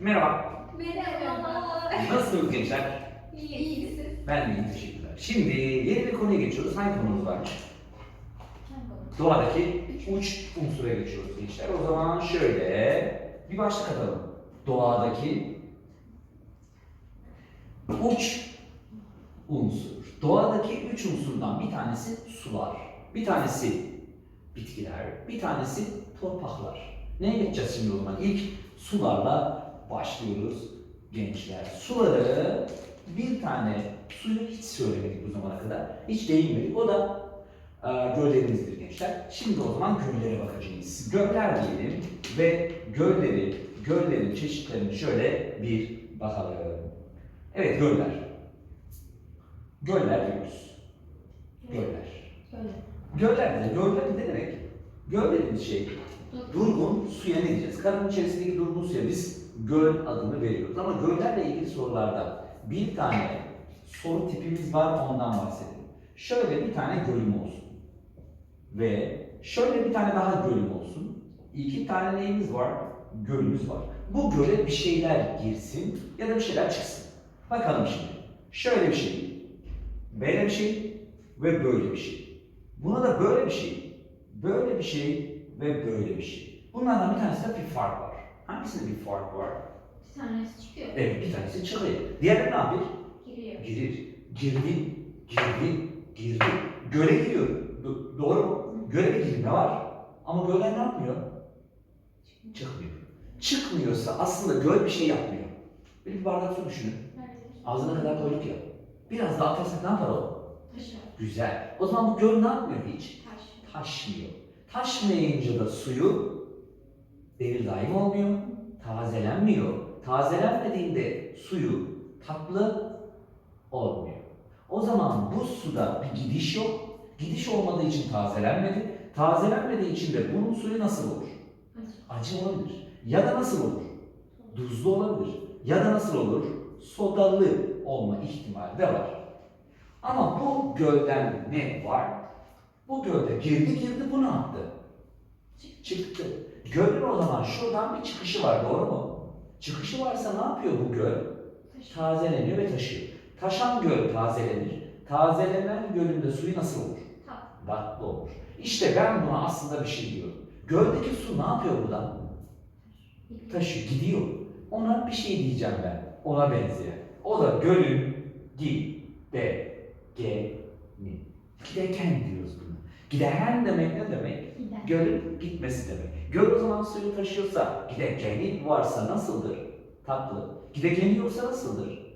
Merhaba. Merhaba. Nasılsınız gençler? İyi siz? Ben de iyiyim, teşekkürler. Şimdi yeni bir konuya geçiyoruz. Hangi konumuz varmış? Doğadaki uç unsura geçiyoruz gençler. O zaman şöyle bir başlık atalım. Doğadaki uç unsur. Doğadaki üç unsurdan bir tanesi sular, bir tanesi bitkiler, bir tanesi torpaklar. Neye geçeceğiz şimdi o zaman? İlk sularla başlıyoruz gençler. Suları bir tane suyu hiç söylemedik bu zamana kadar. Hiç değinmedik. O da e, göllerimizdir gençler. Şimdi o zaman göllere bakacağız. Göller diyelim ve gölleri, göllerin çeşitlerini şöyle bir bakalım. Evet göller. Göller diyoruz. Göller. Göller de, göller ne demek? Göl dediğimiz şey durgun suya ne diyeceğiz? Karanın içerisindeki durgun suya biz göl adını veriyoruz. Ama göllerle ilgili sorularda bir tane soru tipimiz var ondan bahsedelim. Şöyle bir tane gölüm olsun. Ve şöyle bir tane daha gölüm olsun. İki tane neyimiz var? Gölümüz var. Bu göle bir şeyler girsin ya da bir şeyler çıksın. Bakalım şimdi. Şöyle bir şey, böyle bir şey ve böyle bir şey. Buna da böyle bir şey, böyle bir şey ve böyle bir şey. Bunlardan bir tanesinde bir fark var. Hangisinde bir fark var? Bir tanesi çıkıyor. Evet bir tanesi çıkıyor. Diğerleri ne yapıyor? Giriyor. Girir. Girdi, girdi, girdi. Göle giriyor. Do- doğru mu? Göle girme var. Ama göller ne yapmıyor? Çıkmıyor. Çıkmıyorsa aslında göl bir şey yapmıyor. Bir, bir bardak su düşünün. Ağzına kadar koyduk ya. Biraz daha atarsak ne yapar o? Taşı. Güzel. O zaman bu göl ne yapmıyor hiç? Taş. Taşmıyor. Taşmayınca da suyu devir daim olmuyor, tazelenmiyor. Tazelenmediğinde suyu tatlı olmuyor. O zaman bu suda bir gidiş yok. Gidiş olmadığı için tazelenmedi. Tazelenmediği için de bunun suyu nasıl olur? Acı. Olabilir. Ya da nasıl olur? Tuzlu olabilir. Ya da nasıl olur? Sodalı olma ihtimali de var. Ama bu gölden ne var? Bu gölde girdi girdi bu ne yaptı? Çıktı. Gölün o zaman şuradan bir çıkışı var doğru mu? Çıkışı varsa ne yapıyor bu göl? Tazeleniyor ve taşıyor. Taşan göl tazelenir. Tazelenen gölün de suyu nasıl olur? Tatlı. Olur. İşte ben buna aslında bir şey diyorum. Göldeki su ne yapıyor buradan? Taşı gidiyor. Ona bir şey diyeceğim ben. Ona benzeyen. O da gölün gidegeni. Gideken diyoruz buna. Gidehen demek ne demek? Gölün gitmesi demek. Göl o zaman suyu taşıyorsa, gidekeni varsa nasıldır? Tatlı. Gidekeni yoksa nasıldır?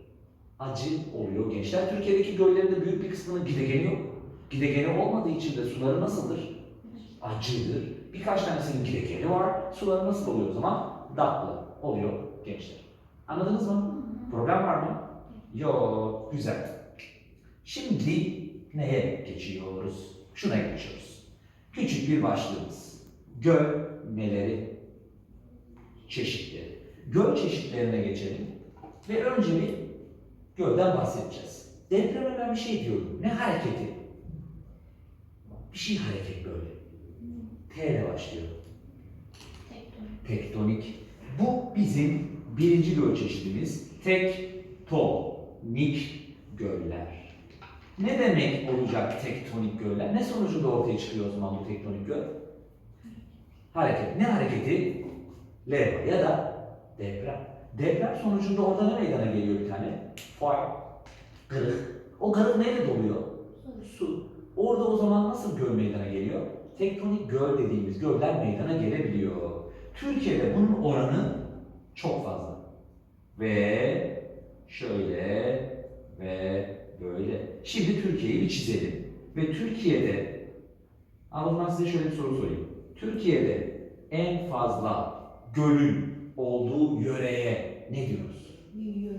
Acı oluyor gençler. Türkiye'deki göllerin de büyük bir kısmının gidegeni yok. Gidegeni olmadığı için de suları nasıldır? Acıdır. Birkaç tanesinin gidegeni var. Suları nasıl oluyor o zaman? Tatlı oluyor gençler. Anladınız mı? Problem var mı? Yok. Güzel. Şimdi neye geçiyoruz? Şuna geçiyoruz. Küçük bir başlığımız. Göl neleri? Çeşitleri. Göl çeşitlerine geçelim. Ve önce bir gölden bahsedeceğiz. Depreme ben bir şey diyorum. Ne hareketi? Bir şey hareket böyle. T ile başlıyor. Tektonik. Tektonik. Bu bizim birinci göl çeşidimiz. Tektonik göller. Ne demek olacak tektonik göller? Ne sonucunda ortaya çıkıyor o zaman bu tektonik göl? Hareket. Ne hareketi? Leva ya da deprem. Deprem sonucunda orada ne meydana geliyor bir tane? Fay. Kırık. O kırık neyle doluyor? Su. Orada o zaman nasıl göl meydana geliyor? Tektonik göl dediğimiz göller meydana gelebiliyor. Türkiye'de bunun oranı çok fazla. Ve şöyle ve böyle. Şimdi Türkiye'yi bir çizelim. Ve Türkiye'de, zaman size şöyle bir soru sorayım. Türkiye'de en fazla gölün olduğu yöreye ne diyoruz? Yürü.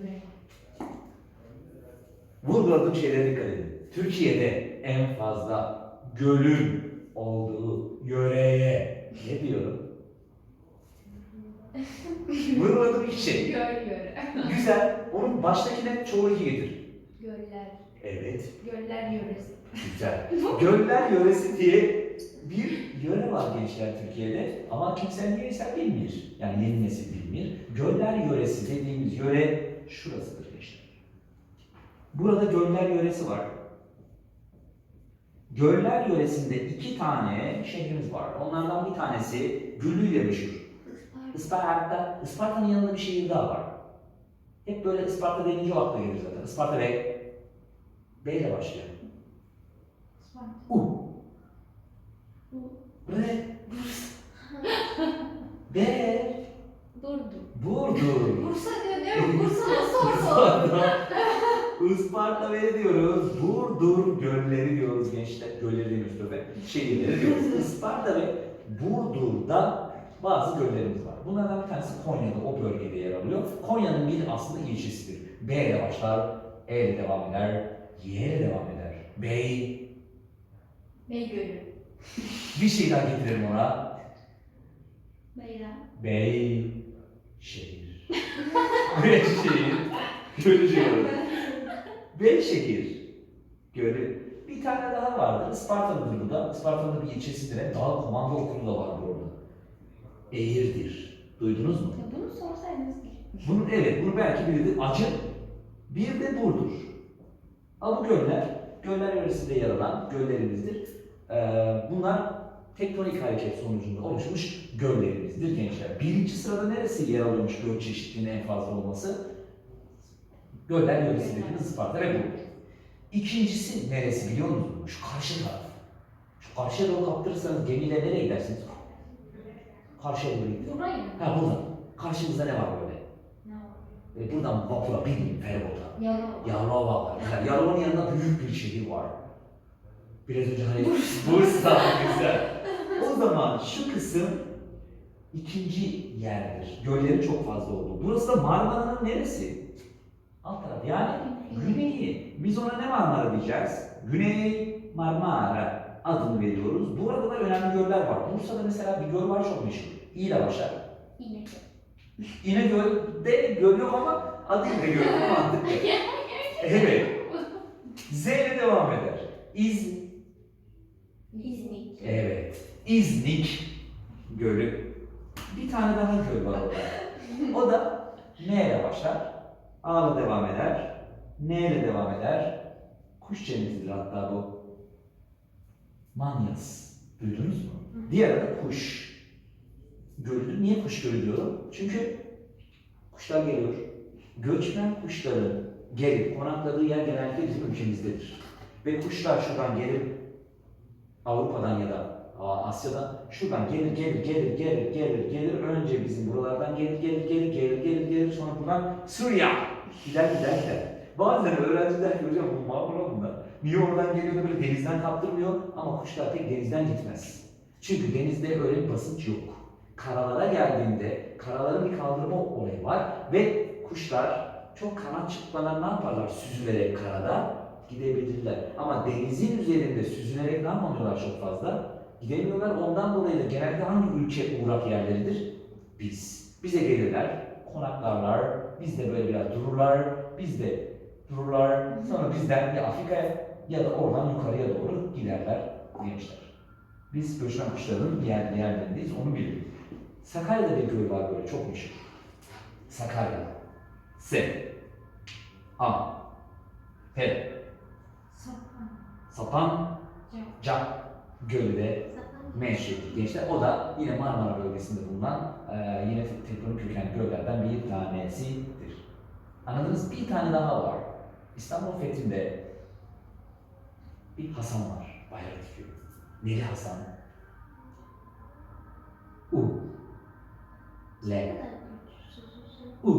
Vurguladığım şeylere dikkat edin. Türkiye'de en fazla gölün olduğu yöreye ne diyorum? Vurguladığım iki şey. Göl yürü. Güzel. Onun baştakine çoğu iki getir. Evet. Göller yöresi. Güzel. Göller yöresi diye bir yöre var gençler Türkiye'de ama kimse niyeyse bilmiyor. Yani yeni nesil bilmiyor. Göller yöresi dediğimiz yöre şurasıdır gençler. Burada göller yöresi var. Göller yöresinde iki tane şehrimiz var. Onlardan bir tanesi Güllü ile meşhur. Isparta, Isparta'nın yanında bir şehir daha var. Hep böyle Isparta denince o akla gelir zaten. Isparta ve B ile başlıyor. U. Re. B. Burdu. Burdur. Bursa diyor mi? Bursa nasıl orada? Isparta. Isparta ve diyoruz? Burdur gölleri diyoruz gençler. Gölleri demiyoruz tabii. Şehirleri diyoruz. Isparta ve Burdur'da bazı göllerimiz var. Bunlardan bir tanesi Konya'da, o bölgede yer alıyor. Konya'nın bir aslında ilçesidir. B ile başlar, E ile devam eder, Y ile devam eder. Bey, Beygölü. bir şey daha getirelim ona. Beyran. Bey, şehir. Beyşehir, Gölcük. Beyşehir, Gölü. Bir tane daha vardır. Isparta'dır bu da. Isparta'nın bir ilçesidir. Hem Dağ Komando Okulu da var orada. Eğirdir. Duydunuz mu? Ya bunu sorsaydınız. Bunun evet, bunu belki biridir. Acı. Bir de Burdur. Ama bu göller, göller yöresinde yer alan göllerimizdir. Ee, bunlar tektonik hareket sonucunda oluşmuş göllerimizdir gençler. Birinci sırada neresi yer alıyormuş göl çeşitliliğinin en fazla olması? Göller yöresi dediğimiz Isparta ve Burdur. İkincisi neresi biliyor musunuz? Şu karşı taraf. Şu karşıya doğru kaptırırsanız gemiyle nereye gidersiniz? Karşıya doğru gidiyor. Burayı mı? Ha burada. Karşımızda ne var böyle? Ne var? E, buradan vapura binin feribota. Yalova. Yalova var. Güzel. Yalova'nın yanında büyük bir şehir var. Biraz önce hani Bursa güzel. O zaman şu kısım ikinci yerdir. Göllerin çok fazla olduğu. Burası da Marmara'nın neresi? Alt taraf. Yani güneyi. Biz ona ne Marmara diyeceğiz? Güney Marmara adını veriyoruz. Burada da önemli göller var. Bursa'da mesela bir göl var çok meşhur. İ ile başlar. İnek. İnegöl'de göl yok ama adı İnegöl. Bu mantıklı. Evet. Z ile devam eder. İz, İznik. evet. İznik Gölü. Bir tane daha göl var orada. O da N ile başlar. A ile devam eder. N ile devam eder. Kuş cennetidir hatta bu. Manyas. Duydunuz mu? Diğer adı kuş. Gölüdür. Niye kuş gölü diyorum? Çünkü kuşlar geliyor. Göçmen kuşların gelip konakladığı yer genellikle bizim ülkemizdedir. Ve kuşlar şuradan gelip Avrupa'dan ya da Asya'dan şuradan gelir gelir gelir gelir gelir gelir önce bizim buralardan gelir gelir gelir gelir gelir gelir sonra buradan Suriye gider gider gider. Bazen öğrenciler hocam bu Marmara bunlar. Niye oradan geliyor böyle denizden kaptırmıyor ama kuşlar pek denizden gitmez. Çünkü denizde öyle bir basınç yok. Karalara geldiğinde karaların bir kaldırma olayı var ve kuşlar çok kanat çırpmadan ne yaparlar? Süzülerek karada gidebilirler. Ama denizin üzerinde süzülerek ne yapamıyorlar çok fazla? Gidemiyorlar. Ondan dolayı da genelde hangi ülke uğrak yerleridir? Biz. Bize gelirler, konaklarlar, biz de böyle biraz dururlar, biz de dururlar. Sonra bizden bir Afrika'ya ya da oradan yukarıya doğru giderler gençler. Biz göçmen kuşların yer, yerlerindeyiz, onu bilin. Sakarya'da bir göl var böyle çok meşhur. Sakarya. S. A. P. Sapan. Sapan. Cak. Gölü de meşhur gençler. O da yine Marmara bölgesinde bulunan e, yine tektonik kökenli göllerden bir tanesidir. Anladınız? Bir tane daha var. İstanbul Fethi'nde bir Hasan var. Bayrak dikiyor. Neli Hasan. L. U.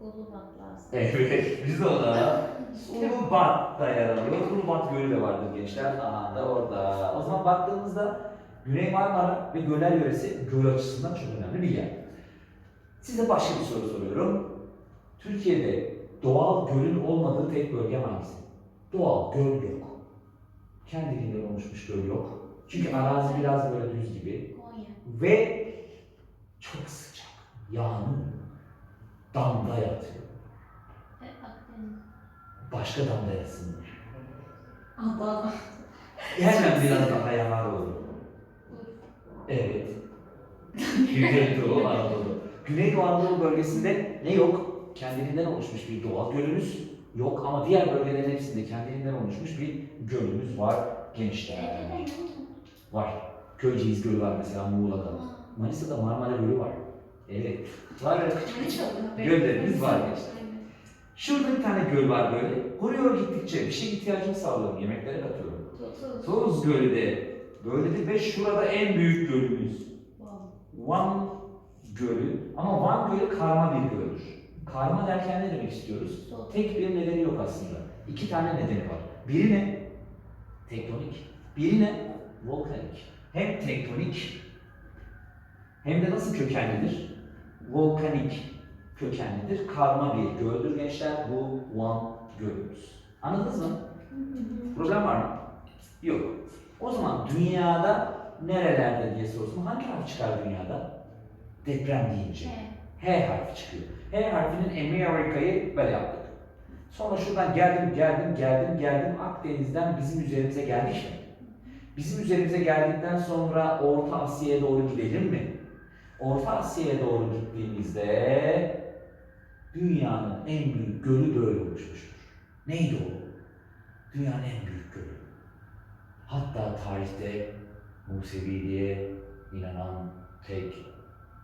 Ulubat lazım. Evet, biz de ona Ulubat'ta yer alıyoruz. Ulubat Gölü de vardır gençler. Aha da orada. O zaman baktığımızda Güney Marmara ve Göller Yöresi göl açısından çok önemli bir yer. Size başka bir soru soruyorum. Türkiye'de doğal gölün olmadığı tek bölge hangisi? Doğal göl yok. Kendiliğinden oluşmuş göl yok. Çünkü arazi biraz böyle düz gibi. Konya. Ve çok sıcak. Yağmur damda yatıyor. Başka damda yatsın. Adana. Hemen biraz daha yanar olur. Evet. Güneydoğu Anadolu. Güneydoğu Anadolu bölgesinde ne yok? Kendiliğinden oluşmuş bir doğal gölümüz yok ama diğer bölgelerin hepsinde kendiliğinden oluşmuş bir gölümüz var gençler. Var. Köyceğiz Gölü var mesela Muğla'da. Manisa'da Marmara Gölü var. Evet. Var. Göllerimiz var gençler. Şurada bir tane göl var böyle. Kuruyor gittikçe bir şey ihtiyacımı sağlıyorum. Yemeklere katıyorum. Tuz Gölü de böyledir ve şurada en büyük gölümüz. Van Gölü. Ama Van Gölü karma bir göldür. Karma derken ne demek istiyoruz? Tek bir nedeni yok aslında. İki tane nedeni var. Biri ne? Tektonik. Biri ne? Volkanik. Hem tektonik hem de nasıl kökenlidir? Volkanik kökenlidir. Karma bir göldür gençler. Bu Van Gölümüz. Anladınız mı? Problem var mı? Yok. O zaman dünyada nerelerde diye sorsam hangi harf çıkar dünyada? Deprem deyince. H harfi çıkıyor. H harfinin Amerika'yı böyle yaptık. Sonra şuradan geldim, geldim, geldim, geldim. Akdeniz'den bizim üzerimize geldik mi? Bizim üzerimize geldikten sonra Orta Asya'ya doğru gidelim mi? Orta Asya'ya doğru gittiğimizde dünyanın en büyük gölü böyle oluşmuştur. Neydi o? Dünyanın en büyük gölü. Hatta tarihte Museviliğe inanan tek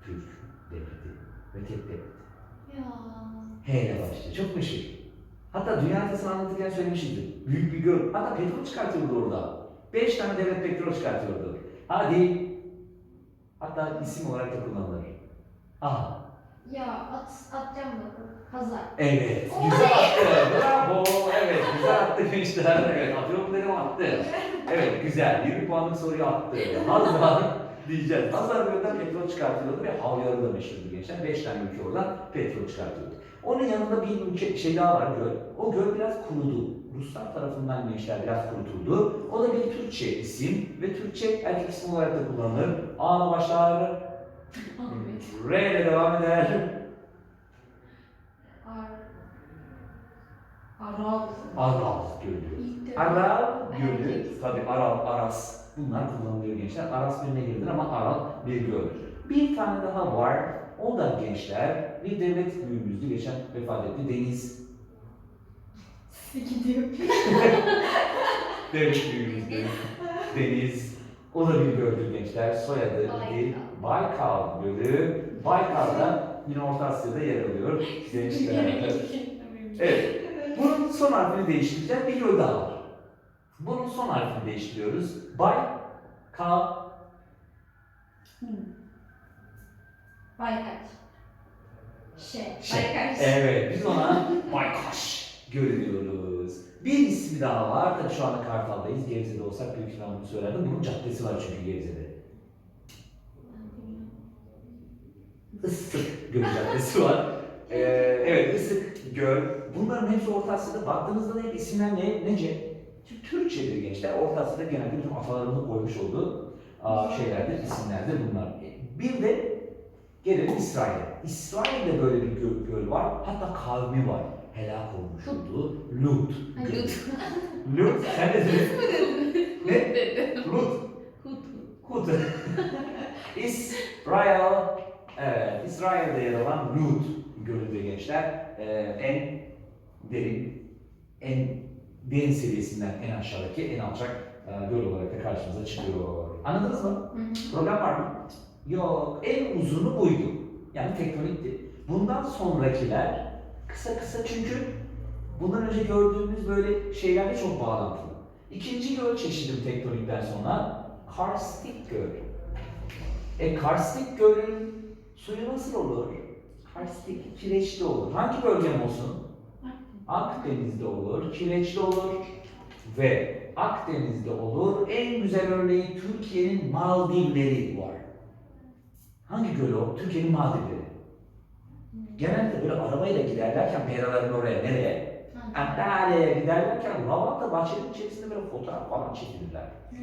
Türk devleti ve tek devlet. H ile başlıyor. Çok meşhur. Hatta dünya haritasını anlatırken söylemişizdir. Büyük bir göl. Hatta petrol çıkartıyordu orada. Beş tane devlet petrol çıkartıyordu. Hadi. Hatta isim olarak da kullanılır. Aha. Ya at, atacağım bakalım. Hazar. Evet. Güzel attı. Bravo. Evet. Güzel attı gençler. Evet. Atıyorum dedim attı. Evet. Güzel. 20 puanlık soruyu attı. Hazar diyeceğiz. Hazar Gölü'nden petrol çıkartıyordu ve Havyarı da meşhurdu gençler. 5 tane ülke oradan petrol çıkartıyordu. Onun yanında bir şey daha var göl. O göl biraz kurudu. Ruslar tarafından gençler biraz kurutuldu. O da bir Türkçe isim ve Türkçe erkek isim olarak da kullanılır. A'la başlar, R ile devam eder. Ar... Aral. Aral Gölü. Aral Gölü, tabi Aral, Aras. Bunlar kullanılıyor gençler. Aras birine girdir ama Aral bir göl. Bir tane daha var. O da gençler bir devlet büyüğümüzdü. Geçen vefat etti. Deniz Gidiyor. devlet büyüğümüzdü. Deniz. O da bir göldür gençler. Soyadı değil. Baykal Gölü. Baykal'da yine Orta Asya'da yer alıyor. Gençler. Evet. Bunun son harfini değiştireceğiz. Bir göl daha var. Bunun son harfini değiştiriyoruz. Bay, ka, Baykaç. Şey. Şey. Baykaç. Evet, biz ona Baykaş Gölü diyoruz. Bir ismi daha var. Tabii şu anda Kartal'dayız. Gebze'de olsak büyük ihtimalle bunu söylerdim. Bunun caddesi var çünkü Gebze'de. Isık Gölü Caddesi var. Ee, evet, Isık Göl. Bunların hepsi Orta Asya'da. Baktığınızda da hep isimler ne, nece? Tür- Türkçedir gençler. Orta Asya'da genelde bütün atalarının koymuş olduğu aa, şeylerdir, isimlerdir bunlar. Bir de gelelim İsrail'e. İsrail'de böyle bir göl, göl var. Hatta kavmi var. Helak olmuş olduğu Lut. Lut. Lut. Sen ne dedin? ne? Lut. Hut. Hud. İsrail, evet, İsrail'de yer alan Lut Gölü'nde gençler e, en derin, en derin seviyesinden en aşağıdaki, en alçak e, göl olarak da karşımıza çıkıyor. Anladınız mı? Hı hı. Problem var mı? Yok. En uzunu buydu. Yani tektonikti. Bundan sonrakiler kısa kısa çünkü bundan önce gördüğümüz böyle şeylerle çok bağlantılı. İkinci göl çeşidim tektonikten sonra karstik göl. E karstik gölün suyu nasıl olur? Karstik, kireçli olur. Hangi bölgem olsun? Akdeniz'de olur, kireçli olur ve Akdeniz'de olur. En güzel örneği Türkiye'nin Maldivleri var. Hangi göl o? Türkiye'nin Maldivleri. Genelde böyle arabayla giderlerken Peraların oraya nereye? Antalya'ya giderlerken lavanta bahçenin içerisinde böyle fotoğraf falan çekilirler. Hı.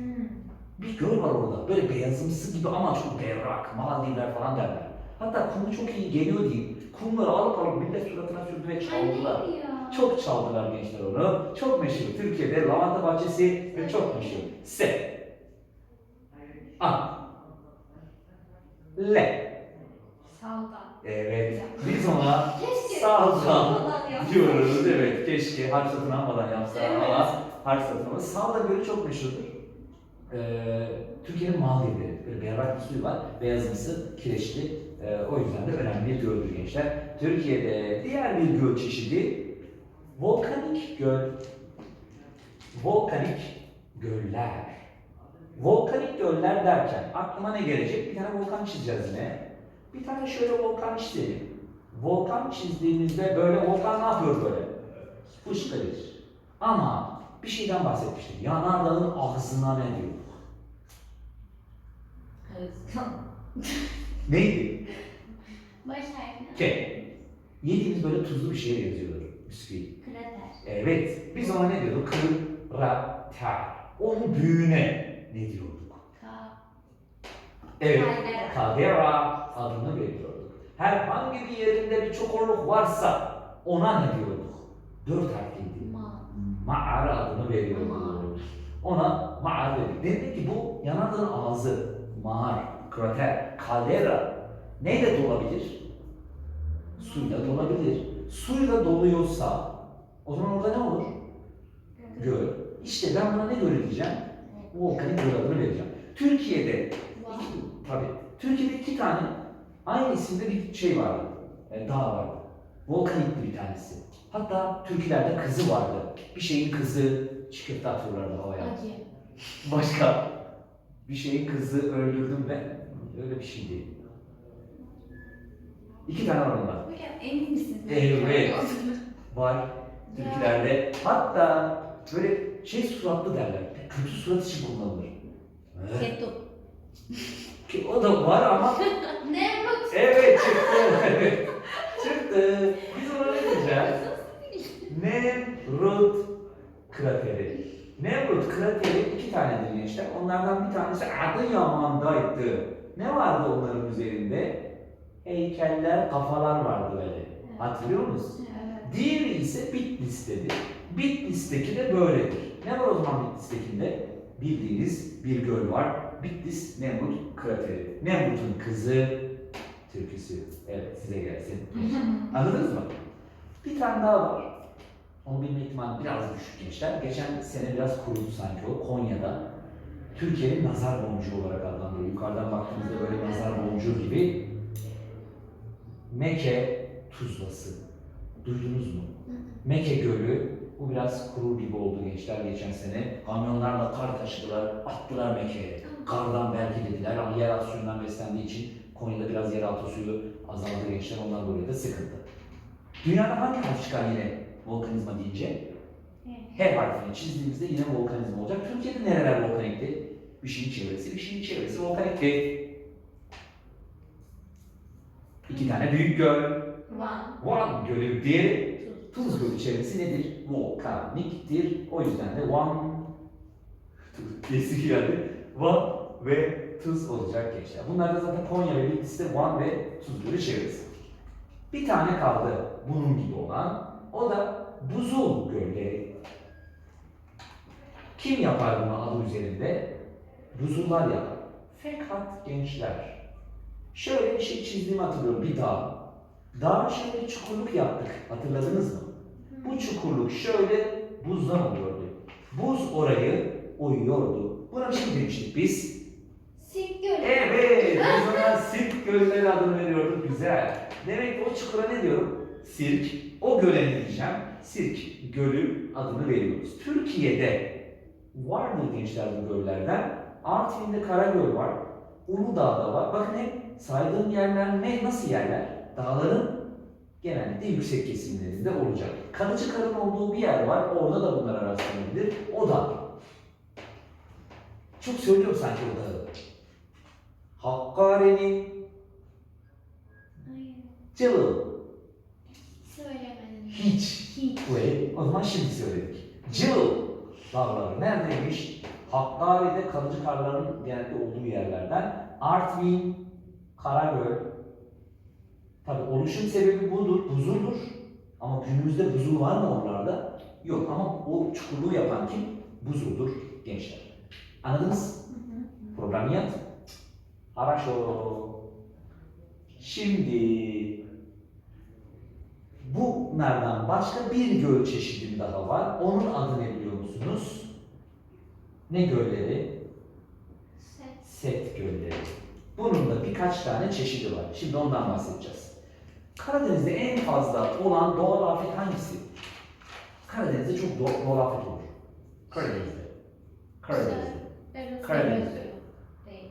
Bir göl var orada. Böyle beyazımsı gibi ama çok berrak, Maldivler falan derler. Hatta kumu çok iyi geliyor diyeyim. Kumları alıp alıp millet suratına sürdü ve çaldılar. Çok çaldılar gençler onu. Çok meşhur. Türkiye'de lavanta bahçesi ve çok meşhur. S. A. Le. Sağdan. Evet. Biz ona yapsam. diyoruz. Evet. Keşke harf satın almadan yapsalar Evet. ama harf satın almadan. Sağda Gölü çok meşhurdur. Ee, Türkiye'nin Maldivleri. Böyle berrak bir suyu var. Beyazımsı, kireçli. Ee, o yüzden de önemli bir göldür gençler. Türkiye'de diğer bir göl çeşidi volkanik göl. Volkanik göller. Volkanik göller derken aklıma ne gelecek? Bir tane volkan çizeceğiz yine. Bir tane şöyle volkan çizelim. Volkan çizdiğimizde böyle volkan ne yapıyor böyle? Fışkırır. Ama bir şeyden bahsetmiştim. Yanardağın ağzına ne diyor? Neydi? Baş harfine. K. Yediğimiz böyle tuzlu bir şeye yazıyordur. Bisküvi. Krater. Evet. Biz ona ne diyorduk? Krater. Onun büyüğüne ne diyorduk? Ka. Evet. Kaldera adını veriyorduk. Herhangi bir yerinde bir çukurluk varsa ona ne diyorduk? Dört harfliydi. Ma. Ma'ar adını veriyorduk. Ona ma'ar dedik. Demek ki bu yanardağın ağzı, mağar, krater, kaldera neyle dolabilir? Suyla dolabilir. Suyla doluyorsa o zaman orada ne olur? Göl. İşte ben buna ne gölü diyeceğim? Volkanik göl adını vereceğim. Türkiye'de Va. Tabii. Türkiye'de iki tane aynı isimde bir şey vardı. E, dağ vardı. Volkanikti bir tanesi. Hatta Türkilerde kızı vardı. Bir şeyin kızı çikolata atıyorlardı havaya. Başka bir şeyin kızı öldürdüm ben. Öyle bir şey değil. İki tane var bunlar. Hocam emin misin? Evet. Var Türkilerde. Hatta böyle şey suratlı derler. Kötü surat için kullanılır. Evet. Ketum. Ki O da var ama Nemrut. Evet çıktı. Çıktı. Biz ona ne diyeceğiz? Nemrut krateri. Nemrut krateri iki tanedir gençler. Onlardan bir tanesi Adıyaman'daydı. Ne vardı onların üzerinde? Heykeller, kafalar vardı böyle. Hatırlıyor musunuz? Evet. Diğeri ise Bitlis'tedir. Bitlis'teki de böyledir. Ne var o zaman Bitlis'tekinde? Bildiğiniz bir göl var. Bitlis Nemrut krateri. Nemrut'un kızı türküsü. Evet size gelsin. Anladınız mı? Bir tane daha var. Onu bilme ihtimali biraz düşük gençler. Geçen sene biraz kuruldu sanki o Konya'da. Türkiye'nin nazar boncuğu olarak adlandırılıyor. Yukarıdan baktığımızda böyle nazar boncuğu gibi. Meke Tuzlası. Duydunuz mu? Meke Gölü, bu biraz kuru gibi oldu gençler geçen sene. Kamyonlarla kar taşıdılar, attılar Meke'ye. Kardan belki dediler ama yeraltı suyundan beslendiği için Konya'da biraz yeraltı suyu azaldı gençler, ondan dolayı da sıkıntı. Dünyada hangi harf çıkar yine volkanizma deyince? H harfini çizdiğimizde yine volkanizma olacak. Türkiye'de nereler volkanikti? Bir şeyin çevresi, bir şeyin çevresi volkanikti. İki tane büyük göl. Van. Van Gölü, diğeri Tuz. Gölü çevresi nedir? Volkaniktir. O yüzden de Van Kesi geldi. Van ve Tuz olacak gençler. Bunlar da zaten Konya ve Bitlis'te Van ve Tuz Gölü çevresi. Bir tane kaldı bunun gibi olan. O da Buzul Gölleri. Kim yapar bunu adı üzerinde? Buzullar yapar. Fakat gençler, şöyle bir şey çizdiğimi hatırlıyorum, bir dağ. Şöyle bir çukurluk yaptık, hatırladınız mı? Bu çukurluk şöyle buzdan oluyordu. Buz orayı oyuyordu. Buna bir şey demiştik biz. Sirk Gölü. Evet, biz ona sirk gölleri adını veriyorduk. Güzel. Demek ki o çukura ne diyorum? Sirk. O göle ne diyeceğim? Sirk gölü adını veriyoruz. Türkiye'de vardır gençler bu göllerden. Artvin'de Karagöl var. Uludağ'da var. Bakın hep saydığım yerler ne, nasıl yerler? Dağların genellikle yüksek kesimlerinde olacak. Kalıcı karın olduğu bir yer var. Orada da bunlara rastlanabilir. O da. Çok söylüyorum sanki o dağı. Hakkari'nin. Cıvıl. Söylemedim. Hiç. Hiç. Ve o zaman şimdi söyledik. Cıvıl dağları neredeymiş? Hakkari'de kalıcı karların genelde olduğu yerlerden. Artvin, Karagöl. Tabi oluşum sebebi budur, buzuldur. Ama günümüzde buzul var mı oralarda? Yok ama o çukurluğu yapan kim? Buzuldur gençler. Anladınız? Programiyat. Haraşo. Şimdi bu merdan başka bir göl çeşidi daha var. Onun adı ne biliyor musunuz? Ne gölleri? Set. Set gölleri. Bunun da birkaç tane çeşidi var. Şimdi ondan bahsedeceğiz. Karadeniz'de en fazla olan doğal afet hangisi? Karadeniz'de çok doğal, doğal afet olur. Karadeniz'de. Karadeniz'de. Evet. Karadeniz. Değil.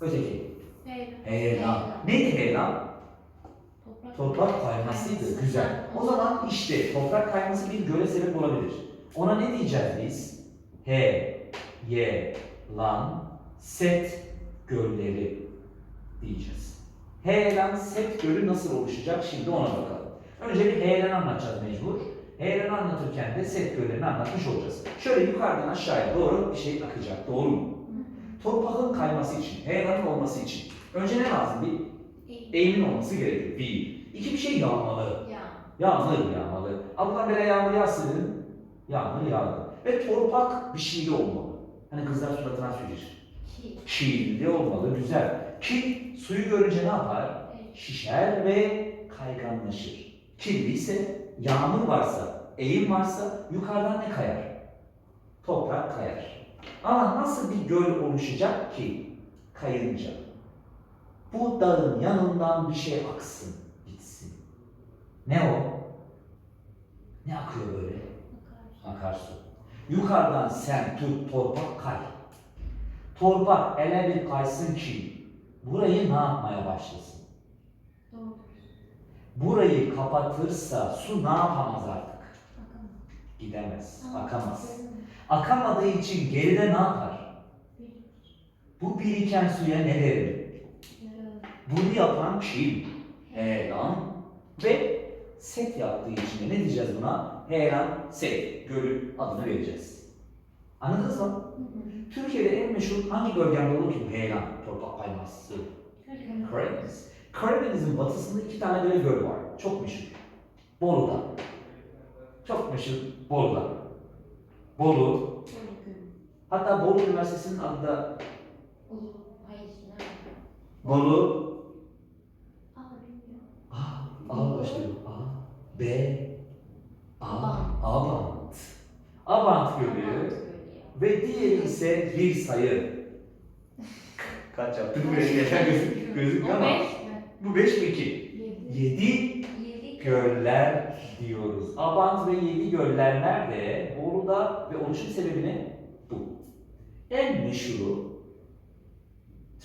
Öteki. Heyelan. Heyelan. Neydi heyelan? Toprak. Toprak kaymasıydı. Güzel. O zaman işte toprak kayması bir göle sebep olabilir. Ona ne diyeceğiz biz? He, ye, lan, set gölleri diyeceğiz. Heyelan set gölü nasıl oluşacak şimdi ona bakalım. Önce bir heyelanı anlatacağız mecbur. Heyelanı anlatırken de set göllerini anlatmış olacağız. Şöyle yukarıdan aşağıya doğru bir şey akacak. Doğru mu? Torpakın kayması için, heyelanın olması için önce ne lazım? Bir eğimin olması gerekiyor. Bir. İki bir şey yağmalı. Ya. Yağmur yağmalı. Allah böyle yağmur yağsın. Yağmur yağdı. Ve torpak bir şeyli olmalı. Hani kızlar suratına sürer. Ki. Şiirli olmalı, güzel. Ki suyu görünce ne yapar? Şişer ve kayganlaşır. Kirli ise yağmur varsa, eğim varsa yukarıdan ne kayar? Toprak kayar. Ama nasıl bir göl oluşacak ki? Kayınca. Bu dağın yanından bir şey aksın, gitsin. Ne o? Ne akıyor böyle? Akarsu. Yukarıdan sen tut torpak kay. Torpak ele bir kaysın ki burayı ne yapmaya başlasın? Doğru. Burayı kapatırsa su ne yapamaz artık? Bakalım. Gidemez, Aa, akamaz. Akamadığı için geride ne yapar? Bu biriken suya ne derim? Bunu yapan kim? Heyelan ve set yaptığı için de ne diyeceğiz buna? Heyelan, set, gölü adını vereceğiz. Anladınız mı? Hı hı. Türkiye'de en meşhur hangi bölgemde olur ki heyelan, torpak kayması? Karadeniz. Karadeniz. Karadeniz'in batısında iki tane böyle göl var. Çok meşhur. Bolu'da. Çok meşhur Bolu'da. Bolu. Hatta Bolu Üniversitesi'nin adı da? Bolu. Aa bilmiyorum. A, A başlıyor. A, B, A. Abant. Abant Gölü. Ve diğeri ise bir sayı. Kaç yaptık buraya geçen gözük, gözüküyor O ama. beş mi? Bu 5 mi 2? Yedi. 7 Yedi. göller diyoruz. Abant ve Yedi göller nerede? Bolu'da ve oluşum sebebi ne? Bu. En meşhuru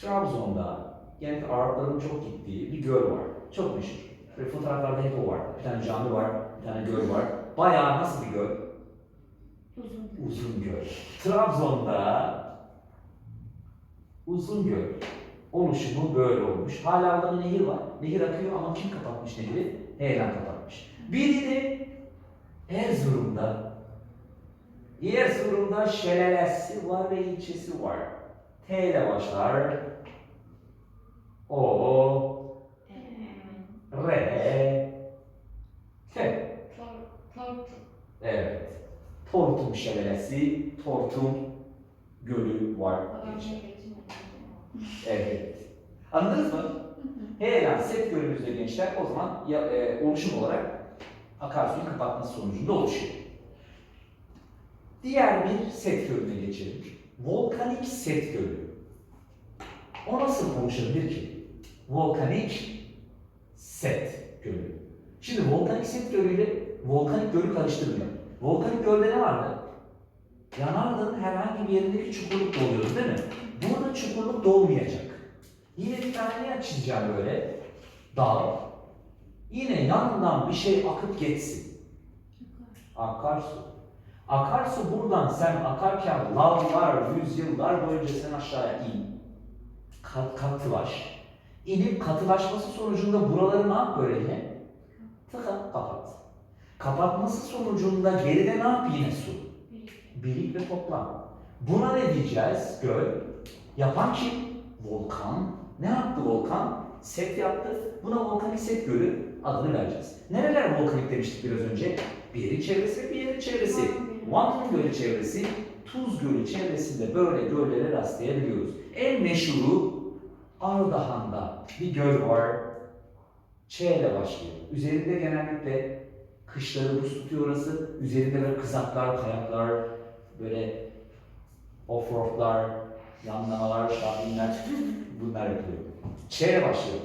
Trabzon'da yani Arapların çok gittiği bir göl var. Çok meşhur. Ve fotoğraflarda hep o var. Bir tane cami var, bir tane göl var. Bayağı nasıl bir göl? Uzun Gölü. Uzun göl. Trabzon'da uzun göl oluşumu böyle olmuş. Hala orada bir nehir var. Nehir akıyor ama kim kapatmış nehri? Heyelan kapatmış. Biri de Erzurum'da. Erzurum'da şelalesi var ve ilçesi var. T ile başlar. O, R, T. Evet. Tortum şelalesi, Tortum gölü var. Geçmedi. Evet. Anladınız mı? Heyelan set gölümüzde gençler o zaman ya, e, oluşum olarak akarsuyun kapatması sonucunda oluşuyor. Diğer bir set gölüne geçelim. Volkanik set gölü. O nasıl oluşabilir ki? Volkanik set gölü. Şimdi volkanik set gölüyle volkanik gölü karıştırmıyor. Volkanik gölde ne vardı? Yanardağın herhangi bir yerindeki çukurluk doluyordu değil mi? Burada çukurluk dolmayacak. Yine bir tane yer çizeceğim böyle. Dağ. Yine yanından bir şey akıp geçsin. Akarsu. Akarsu buradan sen akarken lavlar, yüzyıllar boyunca sen aşağıya in. Kat, katılaş. İnip katılaşması sonucunda buraları ne yap böyle yine? Tıka kapat. Kapatması sonucunda geride ne yap yine su? Bir. Birik ve toplam. Buna ne diyeceğiz? Göl. Yapan kim? Volkan. Ne yaptı volkan? Set yaptı. Buna volkanik set gölü adını vereceğiz. Nereler volkanik demiştik biraz önce? Bir yerin çevresi bir yerin çevresi. Van Gölü çevresi, Tuz Gölü çevresinde böyle göllere rastlayabiliyoruz. En meşhuru Ardahan'da bir göl var. Ç ile başlıyor. Üzerinde genellikle kışları buz tutuyor orası. Üzerinde böyle kızaklar, kayaklar, böyle offroadlar, yanlamalar, şahinler bunlar yapılıyor. Ç ile başlıyor.